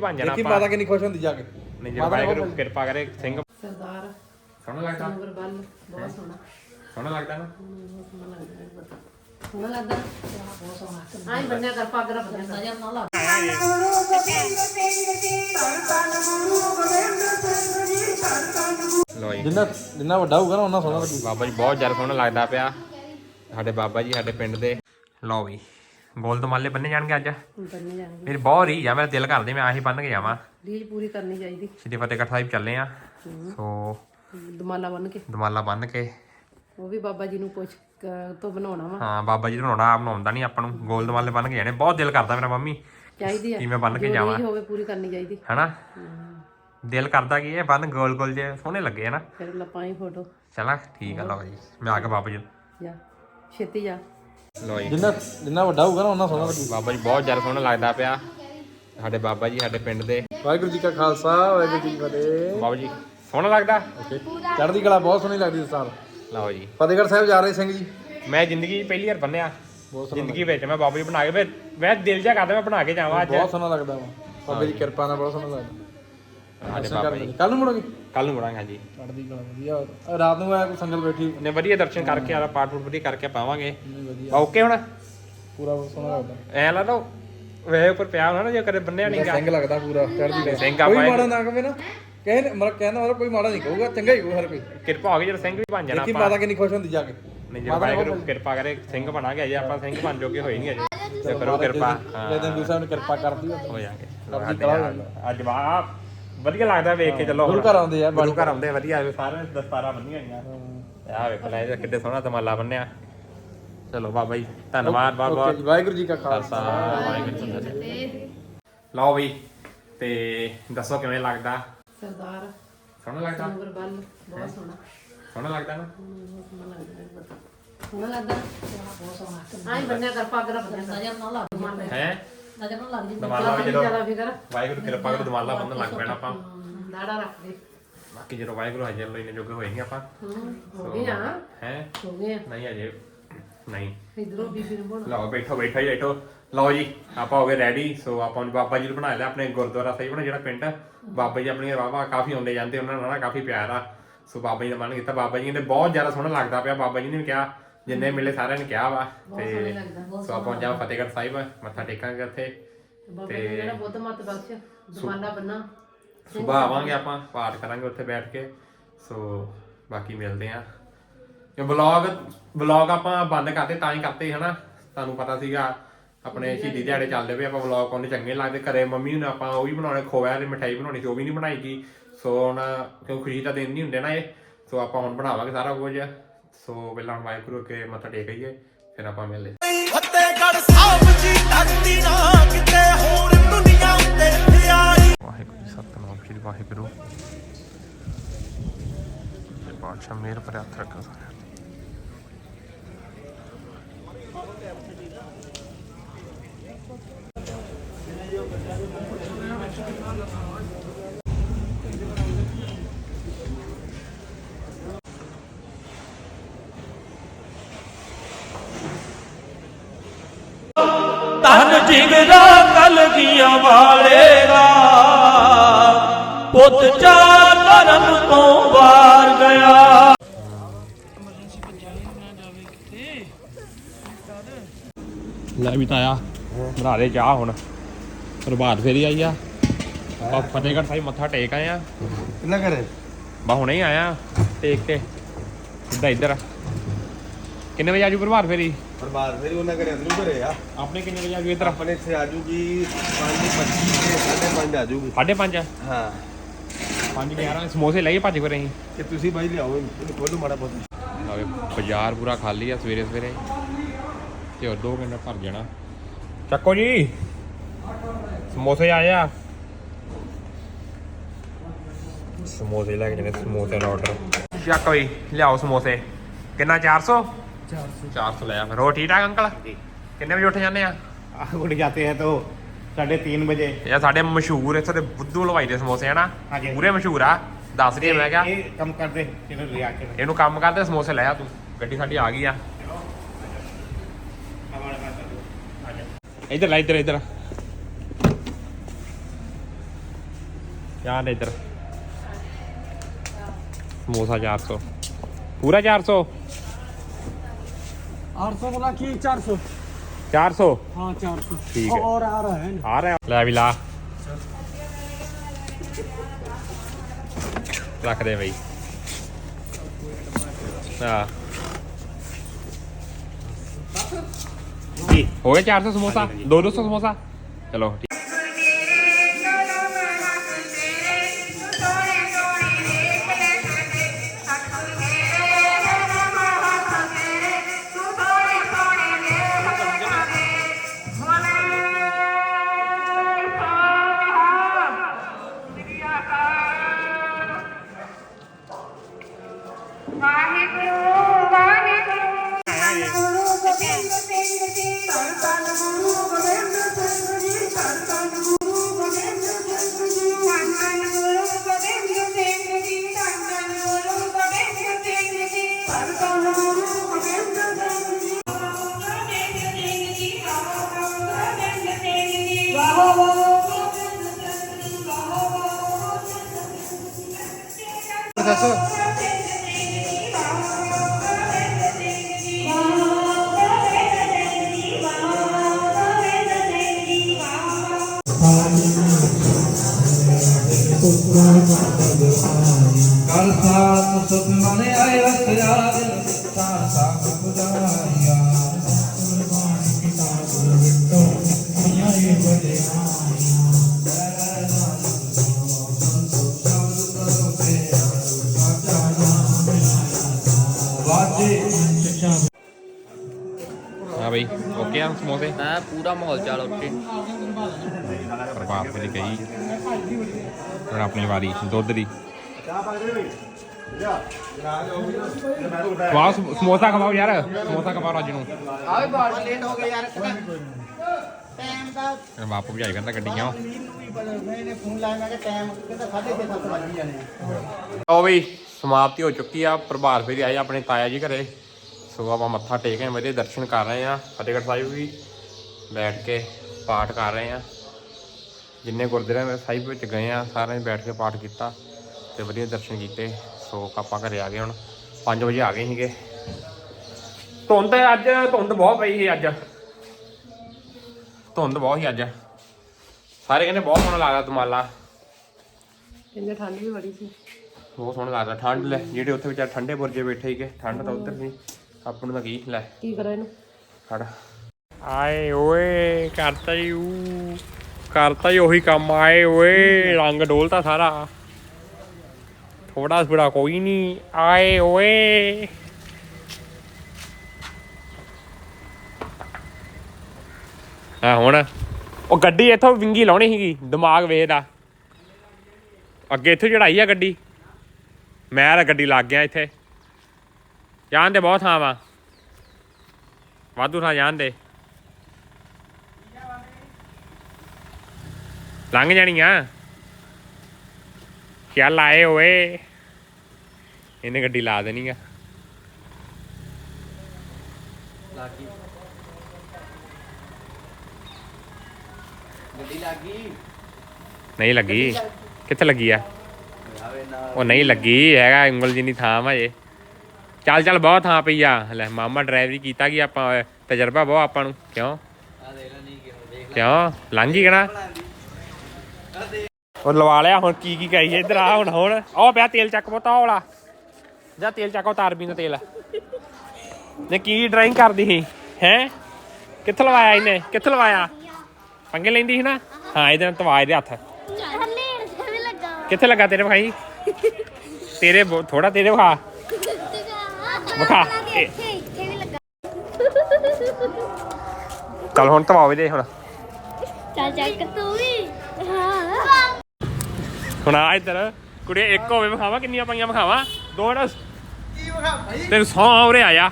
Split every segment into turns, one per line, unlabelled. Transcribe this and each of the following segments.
ਬਣ ਜਾਣਾ
ਦੇਖੀ ਮਾਤਾ ਕਿੰਨੀ ਖੁਸ਼ ਹੁੰਦੀ ਜਾ ਕੇ।
ਨਹੀਂ ਜੇ ਵਾਹਿਗੁਰੂ ਕਿਰਪਾ ਕਰੇ ਸਿੰਘ
ਸਰਦਾਰ
ਸੋਹਣਾ ਲੱਗਦਾ।
ਨੰਬਰ ਬੱਲ ਬਹੁਤ ਸੋਹਣਾ।
ਸੋਹਣਾ ਲੱਗਦਾ ਨਾ?
ਸੋਹਣਾ ਲੱਗਦਾ ਬਹੁਤ ਸੋਹਣਾ ਆਈ ਬੰਨਿਆ ਕਰ ਨਾ
ਲੋ ਜੀ।
ਜਿੰਨਾ ਜਿੰਨਾ ਵੱਡਾ ਹੋਊਗਾ ਨਾ ਉਹਨਾਂ ਸੋਹਣਾ ਲੱਗੂ।
ਬਾਬਾ ਜੀ ਬਹੁਤ ਜ਼ਿਆਦਾ ਸੋਹਣਾ ਲੱਗਦਾ ਪਿਆ। ਸਾਡੇ ਬਾਬਾ ਜੀ ਸਾਡੇ ਪਿੰਡ ਦੇ। ਲਓ ਵੀ। ਗੋਲ ਦਮਾਲੇ ਬੰਨੇ ਜਾਣਗੇ ਅੱਜ?
ਬੰਨੇ ਜਾਣਗੇ।
ਮੇਰੀ ਬਹੁਤ ਰੀ ਆ ਮੇਰਾ ਦਿਲ ਕਰਦੇ ਮੈਂ ਆਹੀ ਬੰਨ ਕੇ ਜਾਵਾਂ।
ਰੀਜ ਪੂਰੀ ਕਰਨੀ ਚਾਹੀਦੀ।
ਸ਼੍ਰੀ ਫਤਿਹਗੜ੍ਹ ਸਾਹਿਬ ਚੱਲੇ ਆ। ਸੋ
ਦਮਾਲਾ ਬੰਨ ਕੇ।
ਦਮਾਲਾ ਬੰਨ ਕੇ।
ਉਹ ਵੀ ਬਾਬਾ ਜੀ ਨੂੰ ਪੁੱਛ ਤੋਂ ਬਣਾਉਣਾ ਵਾ।
ਹਾਂ ਬਾਬਾ ਜੀ ਨੂੰ ਬਣਾਉਣਾ ਆਪ ਬਣਾਉਂਦਾ ਨਹੀਂ ਆਪਾਂ ਨੂੰ। ਗੋਲ ਦਮਾਲੇ ਬੰਨ ਕੇ ਜਾਣੇ। ਬਹੁਤ ਦਿਲ ਕਰਦਾ ਮੇਰਾ ਮੰਮੀ।
ਚਾਹੀਦੀ ਆ।
ਕਿ ਮੈਂ ਬੰਨ ਕੇ
ਜੋ
ਜਾਵਾਂ।
ਰੀਝ ਹੋਵੇ ਪੂਰੀ ਕਰਨੀ ਚਾਹੀਦੀ।
ਹਨਾ? ਦਿਲ ਕਰਦਾ ਕਿ ਇਹ ਬੰਨ ਗੋਲ ਗੋਲ ਜੇ ਸੋਹਣੇ ਲੱਗੇ ਹਨਾ?
ਫਿਰ ਲੱਪਾਂ ਫੋਟੋ।
ਚਲਾ ਠੀਕ ਆ ਲਓ ਜੀ। ਮੈਂ ਆ ਕੇ ਬਾਬਾ ਜੀ
ਜਾ। ਛੇਤੀ ਜਾ।
ਜੀ।
ਜਿੰਨਾ ਜਿੰਨਾ ਵੱਡਾ ਹੋਊਗਾ ਨਾ ਉਹਨਾਂ ਸੋਹਣਾ ਲੱਗੂ।
ਬਾਬਾ ਜੀ ਬਹੁਤ ਜ਼ਿਆਦਾ ਸੋਹਣਾ ਲੱਗਦਾ ਪਿਆ। ਸਾਡੇ ਬਾਬਾ ਜੀ ਸਾਡੇ ਪਿੰਡ ਦੇ।
ਵਾਹਿਗੁਰੂ ਜੀ ਕਾ ਖਾਲਸਾ ਵਾਹਿਗੁਰੂ ਜੀ ਕੀ ਫਤਿਹ।
ਬਾਬਾ ਜੀ ਸੋਹਣਾ ਲੱਗਦਾ?
ਓਕੇ। ਚੜ੍ਹਦੀ ਕਲਾ ਬਹੁਤ ਸੋਹਣੀ ਲੱਗਦੀ ਇਸ ਸਾਲ।
ਲਓ ਜੀ।
ਫਤਿਹਗੜ੍ਹ ਸਾਹਿਬ ਜਾ ਰਹੇ ਸਿੰਘ ਜੀ।
ਮੈਂ ਜ਼ਿੰਦਗੀ ਪਹਿਲੀ ਵਾਰ ਬੰਨਿਆ। ਜ਼ਿੰਦਗੀ ਵਿੱਚ ਮੈਂ ਬਾਬਾ ਜੀ ਬਣਾ ਕੇ ਮੈਂ ਦਿਲ ਜਿਹਾ ਕਰਦਾ ਮੈਂ ਬਣਾ ਕੇ ਜਾਵਾਂ ਅੱਜ।
ਬਹੁਤ ਸੋਹਣਾ ਲੱਗਦਾ ਵਾ। ਬਾਬੇ ਦੀ ਕਿਰਪਾ ਨਾਲ ਬਹੁਤ ਸੋਹਣਾ ਲੱਗਦਾ।
ਸਾਡੇ ਬਾਬਾ ਜੀ।
ਕੱਲ ਨੂੰ ਮੁੜੋਗੇ?
ਕੱਲ ਨੂੰ ਮੁੜਾਂਗੇ ਹਾਂਜੀ।
ਚੜ੍ਹਦੀ ਕਲਾ ਵਧੀਆ। ਰਾਤ ਨੂੰ ਆਇਆ ਕੋਈ ਸੰਗਲ ਬੈਠੀ?
ਨੇ ਵਧੀਆ ਦਰਸ਼ਨ ਕਰਕੇ ਆ ਪਾਠ ਪੂਠ ਵਧੀਆ ਕਰਕੇ ਪਾਵਾਂਗੇ।
ਨਹੀਂ ਵਧੀਆ।
ਓਕੇ ਹੁਣ?
ਪੂਰਾ ਸੋਹਣਾ ਲੱਗਦਾ।
ਐ ਲਾ ਲਓ। ਵੇ ਉੱਪਰ ਪਿਆ ਹੋਣਾ ਨਾ ਜੇ ਕਦੇ ਬੰਨਿਆ ਨਹੀਂ ਗਾ।
ਸਿੰਘ ਲੱਗਦਾ ਪੂਰਾ ਚੜ੍ਹਦੀ ਕਲਾ।
ਸਿੰਘ
ਕੋਈ ਮਾੜਾ ਨਾ ਕਵੇ ਨਾ। ਕਹੇ ਮਤਲਬ ਕਹਿੰਦਾ ਮਤਲਬ ਕੋਈ ਮਾੜਾ ਨਹੀਂ ਕਹੂਗਾ ਚੰਗਾ ਹੀ ਕਹੂ ਹਰ ਕੋਈ।
ਕਿਰਪਾ ਹੋ ਗਈ ਜਦੋਂ ਸਿੰਘ ਵੀ ਬਣ ਜਾਣਾ
ਦੇਖੀ
ਆਪਾਂ।
ਮਾਤਾ ਕਿੰਨੀ ਖੁਸ਼ ਹੁੰਦੀ ਜਾ ਕੇ।
ਨਹੀਂ ਜੇ ਵਾਹਿਗੁਰੂ ਕਿਰਪਾ ਕਰੇ ਸਿੰਘ ਬਣਾਂਗੇ ਅਜੇ ਆਪਾਂ ਸਿੰਘ ਬਣ ਜੋਗੇ ਹੋਏ ਨਹੀਂ ਅਜੇ। ਤੇ ਕਰੋ ਕਿਰਪਾ। ਹਾਂ।
ਗੁਰੂ ਸਾਹਿਬ ਨੇ ਕਿਰਪਾ ਕਰਦੀ
ਹੋ ਜਾਗੇ
ਕਲਾ ਜਾਂਦਾ।
ਅੱਜ ਵਾਹ ਵਧੀਆ ਲੱਗਦਾ ਵੇਖ ਕੇ ਚੱਲੋ
ਗੁਰੂ ਘਰ ਆਉਂਦੇ ਆ
ਗੁਰੂ ਘਰ ਆਉਂਦੇ ਵਧੀਆ ਸਾਰੇ ਦਸਤਾਰਾਂ ਬੰਨੀਆਂ ਹੋਈਆਂ। ਆਹ ਵੇਖ ਲੈ ਇਹਦਾ ਕਿੱਡੇ ਸੋਹਣਾ ਤਮਾਲਾ ਬੰਨਿਆ। ਚਲੋ ਬਾਬਾ ਜੀ ਧੰਨਵਾਦ ਬਹੁਤ ਬਹੁਤ।
ਜੀ ਵਾਹਿਗੁਰੂ ਜੀ ਕਾ ਖਾਲਸਾ।
ਖਾਲਸਾ ਵਾਹਿਗੁਰੂ ਜੀ ਕੀ ਫਤਿਹ। ਲਓ ਬਈ ਤੇ ਦੱਸੋ ਕਿਵੇਂ ਲੱਗਦਾ?
ਸਰਦਾਰ।
ਸੋਹਣਾ ਲੱਗਦਾ?
ਨੰਬਰ ਬੱਲ ਬਹੁਤ ਸੋਹਣਾ।
ਸੋਹਣਾ ਲੱਗਦਾ ਨਾ?
ਸੋਹਣਾ ਲੱਗਦਾ ਬਹੁਤ ਸੋਹਣਾ ਆਈ ਬੰਨਿਆ ਕਰ ਪੱਗ ਰੱਖ ਦਿੰਦਾ। ਨਾ
ਹੈ?
ਨਜ਼ਰ ਨਾ ਲੱਗ ਜੀ
ਦਮਾਲਾ ਵੀ ਜਦੋਂ
ਜ਼ਿਆਦਾ ਫਿਕਰ।
ਵਾਹਿਗੁਰੂ ਕਿਰਪਾ ਕਰੇ ਦਮਾਲਾ ਬੰਨਣ ਲੱਗ ਪੈਣਾ ਆਪਾਂ।
ਦਾੜਾ ਰੱਖ ਦੇ।
ਬਾਕੀ ਜਦੋਂ ਵਾਹਿਗੁਰੂ ਹਾਜ਼ਰ ਲੋ ਇਹਨੇ ਜੋਗੇ ਹੋਏਗੇ ਆਪਾਂ।
ਹੋ ਗਏ ਆ।
ਹੈ?
ਹੋ ਗਏ ਆ।
ਨਹੀਂ ਅਜੇ ਨਹੀਂ।
ਇਧਰੋਂ ਬੀਬੀ ਨੂੰ ਬਣਾ
ਲਓ ਬੈਠੋ ਬੈਠੋ ਜੀ ਬੈਠੋ। ਲਓ ਜੀ ਆਪਾਂ ਹੋ ਗਏ ਰੈਡੀ ਸੋ ਆਪਾਂ ਨੂੰ ਬਾਬਾ ਜੀ ਨੂੰ ਬਣਾ ਲਿਆ ਆਪਣੇ ਗੁਰਦੁਆਰਾ ਸਾਹਿਬ ਨਾ ਜਿਹੜਾ ਪਿੰਡ ਬਾਬਾ ਜੀ ਆਪਣੀ ਵਾਵਾ ਕਾਫੀ ਆਉਂਦੇ ਜਾਂਦੇ ਉਹਨਾਂ ਨਾਲ ਨਾ ਕਾਫੀ ਪਿਆਰ ਆ। ਸੋ ਬਾਬਾ ਜੀ ਦਾ ਮਨ ਕੀਤਾ। ਬਾਬਾ ਜੀ ਕਹਿੰਦੇ ਬਹੁਤ ਜ਼ਿਆਦਾ ਸੋਹਣਾ ਲੱਗਦਾ ਪਿਆ। ਬਾਬਾ ਜੀ ਨੇ ਕਿਹਾ ਜਿੰਨੇ ਮਿਲੇ ਸਾਰਿਆਂ ਨੇ ਕਿਹਾ ਵਾ ਤੇ ਸੋ ਆਪਾਂ ਜਾ ਫਤਿਹਗੜ੍ਹ ਸਾਹਿਬ ਮੱਥਾ ਟੇਕਾਂਗੇ ਉੱਥੇ
ਜੀ ਜਿਹੜਾ ਬੁੱਧ ਮਤ ਬਖਸ਼ ਦਮਾਲਾ ਬੰਨਾ
ਸਵੇਰ ਆਵਾਂਗੇ ਆਪਾਂ ਪਾਠ ਕਰਾਂਗੇ ਉੱਥੇ ਬੈਠ ਕੇ। ਸੋ ਬਾਕੀ ਮਿਲਦੇ ਆ ਇਹ ਵਲੌਗ ਵਲੌਗ ਆਪਾਂ ਬੰਦ ਕਰਤੇ ਤਾਂ ਹੀ ਕਰਤੇ ਹਨਾ? ਤੁਹਾਨੂੰ ਪਤਾ ਸੀਗਾ ਆਪਣੇ ਸ਼ਹੀਦੀ ਦਿਹਾੜੇ ਚੱਲਦੇ ਪਏ ਆਪਾਂ ਵਲੌਗ ਪਾਉਣੇ ਚੰਗੇ ਲੱਗਦੇ। ਘਰੇ ਮੰਮੀ ਨੇ ਆਪਾਂ ਉਹ ਵੀ ਬਣਾਉਣੇ ਖੋਇਆ ਤੇ ਮਠਾਈ ਬਣਾਉਣੀ ਸੀ ਉਹ ਵੀ ਨਹੀਂ ਬਣਾਈ ਗਈ ਸੋ ਹੁਣ ਕਿਉਂ ਖੁਸ਼ੀ ਦਾ ਦਿਨ ਨਹੀਂ ਹੁੰਦੇ ਨਾ ਇਹ? ਸੋ ਆਪਾਂ ਹੁਣ ਬਣਾਵਾਂਗੇ ਸਾਰਾ ਕੁਝ। ਸੋ ਪਹਿਲਾਂ ਵਾਹਿਗੁਰੂ ਕੇ ਮੱਥਾ ਟੇਕਈਏ ਫਿਰ ਆਪਾਂ ਮਿਲਦੇ।
ਫਤਿਹਗੜ੍ਹ ਸਾਹਿਬ ਜੀ ਧਰਤੀ ਨਾ ਕਿਤੇ ਹੋਰ ਦੁਨੀਆ ਉੱਤੇ ਪਿਆਰੀ
ਵਾਹਿਗੁਰੂ ਜੀ ਸਤਨਾਮ ਸ੍ਰੀ ਵਾਹਿਗੁਰੂ। ਤੇ ਪਾਤਸ਼ਾਹ ਮੇਰ ਪਰ ਹੱਥ ਰੱਖੋ ਸਾਰਿਆਂ ਤੇ।
ਜਿਗਰਾ ਕਲਗੀਆਂ ਵਾਲੇਗਾ। ਪੁੱਤ ਚਾ ਧਰਮ ਤੋਂ ਵਾਰ ਗਿਆ।
ਲੈ ਵੀ ਤਾਇਆ ਬਣਾ ਦੇ ਚਾਹ ਹੁਣ। ਪ੍ਰਭਾਤ ਫੇਰੀ ਆਈ ਆ। ਆਪਾਂ ਫਤਿਹਗੜ੍ਹ ਸਾਹਿਬ ਮੱਥਾ ਟੇਕ ਆਏ ਆ।
ਕਿੰਨਾ ਕਰੇ
ਬਾ ਹੁਣੇ ਹੀ ਆਇਆ ਟੇਕ ਕੇ ਸਿੱਧਾ ਇੱਧਰ ਕਿੰਨੇ ਵਜੇ ਆਜੂ ਪ੍ਰਭਾਤ ਫੇਰੀ?
ਪਰਮਾਰ ਫਿਰ ਉਹਨਾਂ ਘਰੇ ਅੰਦਰੂ ਘਰੇ ਆ।
ਆਪਣੇ ਕਿੰਨੇ ਵਜੇ ਆਜੂ ਇੱਧਰ?
ਆਪਣੇ ਇੱਥੇ ਆ ਜੂਗੀ 5:25 ਤੇ 5:30 ਆ ਜੂਗੀ।
5:30
ਹਾਂ।
5:11 ਸਮੋਸੇ ਲੈ ਕੇ ਭੱਜ ਫਿਰ ਅਸੀਂ।
ਕਿ ਤੁਸੀਂ ਬਾਈ ਲਿਆਓ ਇਹਨੂੰ ਖੋਲੋ ਮਾੜਾ ਬਹੁਤ।
ਆਵੇ ਬਾਜ਼ਾਰ ਪੂਰਾ ਖਾਲੀ ਆ ਸਵੇਰੇ ਸਵੇਰੇ। ਤੇ ਹੋਰ 2 ਘੰਟੇ ਭਰ ਜਾਣਾ। ਚੱਕੋ ਜੀ। ਸਮੋਸੇ ਆਏ ਆ ਸਮੋਸੇ ਲੈ ਕੇ ਜਾਣੇ ਸਮੋਸੇ ਦਾ ਆਰਡਰ ਚੱਕ ਬਈ ਲਿਆਓ ਸਮੋਸੇ। ਕਿੰਨਾ 400 400 400 ਲਿਆ ਫਿਰ ਹੋ ਠੀਕ ਠਾਕ ਅੰਕਲ ਕਿੰਨੇ ਵਜੇ ਉੱਠ ਜਾਂਦੇ ਆ
उठ जाते हैं तो साढ़े तीन बजे
ਇਹ ਸਾਡੇ ਮਸ਼ਹੂਰ ਇੱਥੇ ਦੇ ਬੁੱਧੂ ਹਲਵਾਈ ਦੇ ਸਮੋਸੇ ਆ ਨਾ
ਹਾਂਜੀ।
ਪੂਰੇ ਮਸ਼ਹੂਰ ਆ ਦੱਸ ਰਹੀ ਮੈਂ ਕਿਹਾ
ये कम कर दे चलो ले आके
ਇਹਨੂੰ ਕੰਮ ਕਰਦੇ ਸਮੋਸੇ ਲੈ ਆ ਤੂੰ ਗੱਡੀ ਸਾਡੀ ਆ ਗਈ ਆ ਇੱਧਰ ਲੈ ਇੱਧਰ ਇੱਧਰ ਯਾਰ ਇੱਧਰ ਸਮੋਸਾ 400 ਪੂਰਾ 400
हाँ, चार सौ।
ठीक है।
और आ रहा है
आ रहा है? ला रख दे भाई। हाँ। हो। गया चार सौ समोसा? दो दो सौ समोसा? चलो
ਦੱਸ। ਕਲ ਸਾਤ ਸੁਖ ਮਨ ਆਏ ਵਸਿਆ ਦਿਲ ਸਾਰ ਸਾਖ ਬੁਝਾਇਆ
ਹਾਂ ਬਈ ਓਕੇ ਆ ਸਮੋਸੇ?
ਮੈਂ ਪੂਰਾ ਮਾਹੌਲ ਚਾਲ ਉੱਤੇ
ਪ੍ਰਭਾਤ ਦੀ ਗਈ ਹੁਣ ਆਪਣੀ ਵਾਰੀ ਦੁੱਧ ਦੀ। ਖਵਾਓ ਸਮ- ਸਮੋਸਾ ਖਵਾਓ ਯਾਰ ਸਮੋਸਾ ਖਵਾਓ ਰਾਜ ਨੂੰ।
ਆਵੇ ਬਾੜ ਲੇਟ ਹੋ ਗਏ ਯਾਰ ਟਾਈਮ ਦਾ
ਬਾਪੂ ਵੀ ਆਈ ਕਹਿੰਦਾ ਗੱਡੀਆਂ।
ਮੈਨੇ ਫੋਨ ਲਾਇਆ ਮੈਂ ਕਿ ਟਾਈਮ ਕਿਤੇ ਸਾਢੇ ਛੇ ਸੱਤ ਵੱਜ ਜਾਣੇ ਆ
ਉਹ ਵੀ ਸਮਾਪਤੀ ਹੋ ਚੁੱਕੀ ਆ ਪ੍ਰਭਾਤ ਫੇਰੀ ਆਏ ਆਪਣੇ ਤਾਇਆ ਜੀ ਘਰੇ। ਸੋ ਆਪਾਂ ਮੱਥਾ ਟੇਕ ਕੇ ਵਧੀਆ ਦਰਸ਼ਨ ਕਰ ਰਹੇ ਆ ਫਤਿਹਗੜ੍ਹ ਸਾਹਿਬ ਵੀ ਬੈਠ ਕੇ ਪਾਠ ਕਰ ਰਹੇ ਆ ਜਿੰਨੇ ਗੁਰਦੁਆਰਿਆਂ ਦੇ ਸਾਹਿਬ ਵਿੱਚ ਗਏ ਆ ਸਾਰਿਆਂ ਨੇ ਬੈਠ ਕੇ ਪਾਠ ਕੀਤਾ ਤੇ ਵਧੀਆ ਦਰਸ਼ਨ ਕੀਤੇ। ਸੋ ਆਪਾਂ ਘਰੇ ਆ ਗਏ ਹੁਣ 5 ਵਜੇ ਆ ਗਏ ਸੀਗੇ। ਧੁੰਦ ਅੱਜ ਧੁੰਦ ਬਹੁਤ ਪਈ ਸੀ ਅੱਜ। ਧੁੰਦ ਬਹੁਤ ਸੀ ਅੱਜ। ਸਾਰੇ ਕਹਿੰਦੇ ਬਹੁਤ ਸੋਹਣਾ ਲੱਗਦਾ ਤੁਮਾਲਾ।
ਕਿੰਨੇ ਠੰਡ ਵੀ ਬੜੀ ਸੀ।
ਬਹੁਤ ਸੋਹਣਾ ਲੱਗਦਾ ਠੰਡ ਲੈ ਜਿਹੜੇ ਉੱਥੇ ਵਿਚਾਰ ਠੰਡੇ ਬੁਰਜੇ ਬੈਠੇ ਸੀਗੇ ਠੰਡ ਤਾਂ ਉੱਧਰ ਸੀ। ਆਪਾਂ ਨੂੰ ਤਾਂ ਕੀ ਲੈ।
ਕੀ ਕਰਾਂ ਇਹਨੂੰ?
ਖੜ। ਆਏ ਓਏ ਕਰਤਾ ਹੀ ਊ। ਕਰਤਾ ਹੀ ਉਹੀ ਕੰਮ ਆਏ ਓਏ ਰੰਗ ਡੋਲਤਾ ਸਾਰਾ। ਥੋੜਾ ਥੋੜਾ ਕੋਈ ਨਹੀਂ ਆਏ ਓਏ। ਆ ਹੁਣ। ਉਹ ਗੱਡੀ ਇੱਥੋਂ ਵਿੰਗੀ ਲਾਉਣੀ ਸੀਗੀ ਦਿਮਾਗ ਵੇਖਦਾ। ਅੱਗੇ ਇੱਥੋਂ ਚੜਾਈ ਆ ਗੱਡੀ। ਮੈਂ ਤਾਂ ਗੱਡੀ ਲੱਗ ਗਿਆ ਇੱਥੇ। ਜਾਣ ਦੇ ਬਹੁਤ ਥਾਂ ਵਾ। ਵਾਧੂ ਥਾਂ ਜਾਣ ਦੇ। ਲੰਘ ਜਾਣੀਆਂ। ਚੱਲ ਆਏ ਓਏ। ਇਹਨੇ ਗੱਡੀ ਲਾ ਦੇਣੀ ਆ।
ਲਾਗੀ। ਗੱਡੀ ਲੱਗੀ?
ਨਹੀਂ ਲੱਗੀ। ਕਿੱਥੇ ਲੱਗੀ ਆ? ਉਹ ਨਹੀਂ ਲੱਗੀ ਹੈਗਾ ਉਂਗਲ ਜਿੰਨੀ ਥਾਂ ਵਾ ਜੇ ਚੱਲ ਚੱਲ ਬਹੁਤ ਥਾਂ ਪਈ ਆ। ਲੈ ਮਾਮਾ ਡਰਾਈਵਰੀ ਕੀਤਾ ਕੀ ਆਪਾਂ ਤਜਰਬਾ ਬਹੁਤ ਆਪਾਂ ਨੂੰ। ਕਿਉਂ?
ਆ ਦੇਖ ਲੈ ਨਹੀਂ ਕਿਉਂ? ਦੇਖ
ਕਿਉਂ ਲੰਘ ਹੀ ਕਣਾ ਉਹ ਲਵਾ ਲਿਆ ਹੁਣ ਕੀ ਕੀ ਕਰੀਏ ਇੱਧਰ? ਆ ਹੁਣ ਹੁਣ। ਉਹ ਪਿਆ ਤੇਲ ਚੱਕ ਪੋਤਾ ਵਾਲਾ ਜਾ ਤੇਲ ਚੱਕ ਉਤਾਰ ਵੀ ਨਾ ਤੇਲ ਨੇ ਕੀ ਡਰਾਇੰਗ ਕਰਦੀ ਸੀ? ਹੈ? ਕਿੱਥੇ ਲਵਾਇਆ ਇਹਨੇ? ਕਿੱਥੇ ਲਵਾਇਆ? ਪੰਗੇ ਲੈਂਦੀ ਸੀ ਨਾ? ਹਾਂ ਇਹਦੇ ਨਾਲ ਤਵਾਜ ਦੇ ਹੱਥ। ਕਿੱਥੇ ਲੱਗਾ ਤੇਰੇ ਭਾਈ ਤੇਰੇ ਥੋੜਾ ਤੇਰੇ ਵਿਖਾ। ਵਿਖਾ। ਇਹ-
ਇੱਥੇ ਇੱਥੇ ਵੀ ਲੱਗਾ
ਚੱਲ ਹੁਣ ਤਵਾਵੇ ਦੇ ਹੁਣ।
ਚੱਲ ਚੱਲ ਤੂੰ ਵੀ। ਹਾਂ।
ਹੁਣ ਆ ਇੱਧਰ। ਕੁੜੀ ਇੱਕ ਹੋਵੇ ਵਿਖਾਵਾ ਕਿੰਨੀਆਂ ਪਾਈਆਂ ਵਿਖਾਵਾ? ਦੋ ਨਾ।
ਕੀ ਵਿਖਾ ਭਾਈ?
ਤੈਨੂੰ ਸੌ ਉਰੇ ਆਇਆ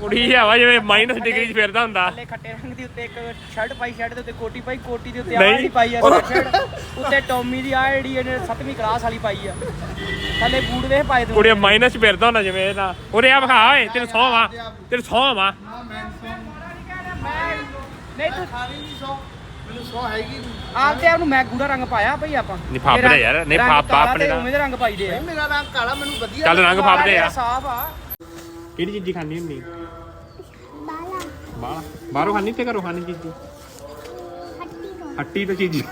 ਕੁੜੀ ਆਵਾ ਜਿਵੇਂ ਮਾਈਨਸ ਡਿਗਰੀ 'ਚ ਫਿਰਦਾ ਹੁੰਦਾ।
ਥੱਲੇ ਖੱਟੇ ਰੰਗ ਦੀ ਉੱਤੇ ਇੱਕ ਸ਼ਰਟ ਪਾਈ ਸ਼ਰਟ ਦੇ ਉੱਤੇ ਕੋਟੀ ਪਾਈ ਕੋਟੀ ਦੇ ਉੱਤੇ
ਨਹੀਂ।
ਆਹ ਵਾਲੀ ਪਾਈ ਆ ਸ਼ਰਟ ਉੱਤੇ ਟੌਮੀ ਦੀ ਆਹ ਜਿਹੜੀ ਇਹਨੇ 7ਵੀਂ ਕਲਾਸ ਵਾਲੀ ਪਾਈ ਆ। ਥੱਲੇ ਬੂਟ ਵੇਖ ਪਾਏ ਤੂੰ।
ਕੁੜੀ ਮਾਈਨਸ 'ਚ ਫਿਰਦਾ ਹੁੰਦਾ ਜਿਵੇਂ ਇਹਦਾ ਉਰੇ ਆ ਵਿਖਾ ਓਏ ਤੈਨੂੰ ਸੌ ਵਾ। ਤੈਨੂੰ ਸੌ ਵਾ।
ਨਹੀਂ ਤੂੰ
ਖਾਣੀ ਨਹੀਂ ਸੋ ਮੈਨੂੰ ਸੌ ਹੈਗੀ
ਆਪ ਤੇ ਉਹਨੂੰ ਮੈਂ ਗੂੜਾ ਰੰਗ ਪਾਇਆ ਭਈ ਆਪਾਂ।
ਨਹੀਂ, ਫਾਪਦੇ ਯਾਰ, ਨਹੀਂ, ਫਾਪ-
ਕਾਲਾ
ਆਪਣੇ
ਤੇ
ਦਾ।
ਉਵੇਂ ਦੇ ਰੰਗ ਪਾਈਦੇ ਆ।
ਮੇਰਾ ਰੰਗ ਕਾਲਾ ਮੈਨੂੰ ਵਧੀਆ
ਚੱਲ ਰੰਗ ਫਾਪਦੇ ਆ।
ਸਾਫ਼ ਆ।
ਕਿਹੜੀ ਚੀਜ਼ੀ ਖਾਣੀ ਹੁੰਦੀ?
ਬਾਲਾ।
ਬਾਹਰ ਬਾਹਰੋਂ ਖਾਣੀ ਤੇ ਘਰੋਂ ਖਾਣੀ ਚੀਜ਼ੀ?
ਹੱਟੀ ਕੋ
ਹੱਟੀ ਤੋਂ ਚੀਜ਼ੀ।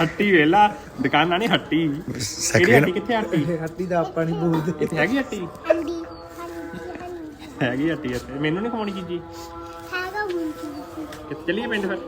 ਹੱਟੀ ਵੇਲਾ ਦੁਕਾਨਾਂ ਨਹੀਂ ਹੱਟੀ। ਕਿਹੜੀ ਹੱਟੀ ਕਿੱਥੇ ਹੱਟੀ?
ਹੱਟੀ ਦਾ ਆਪਾਂ ਨਹੀਂ ਬੋਲਦੇ।
ਇੱਥੇ ਹੈਗੀ ਹੱਟੀ?
ਹੰਡੀ
ਹੈਗੀ ਹੱਟੀ ਇੱਥੇ। ਮੈਨੂੰ ਨਹੀਂ ਖਵਾਉਣੀ ਚੀਜ਼ੀ।
ਹੈਗਾ
ਕਿੱਥੇ ਚੱਲੀਏ ਪਿੰਡ ਫਿਰ।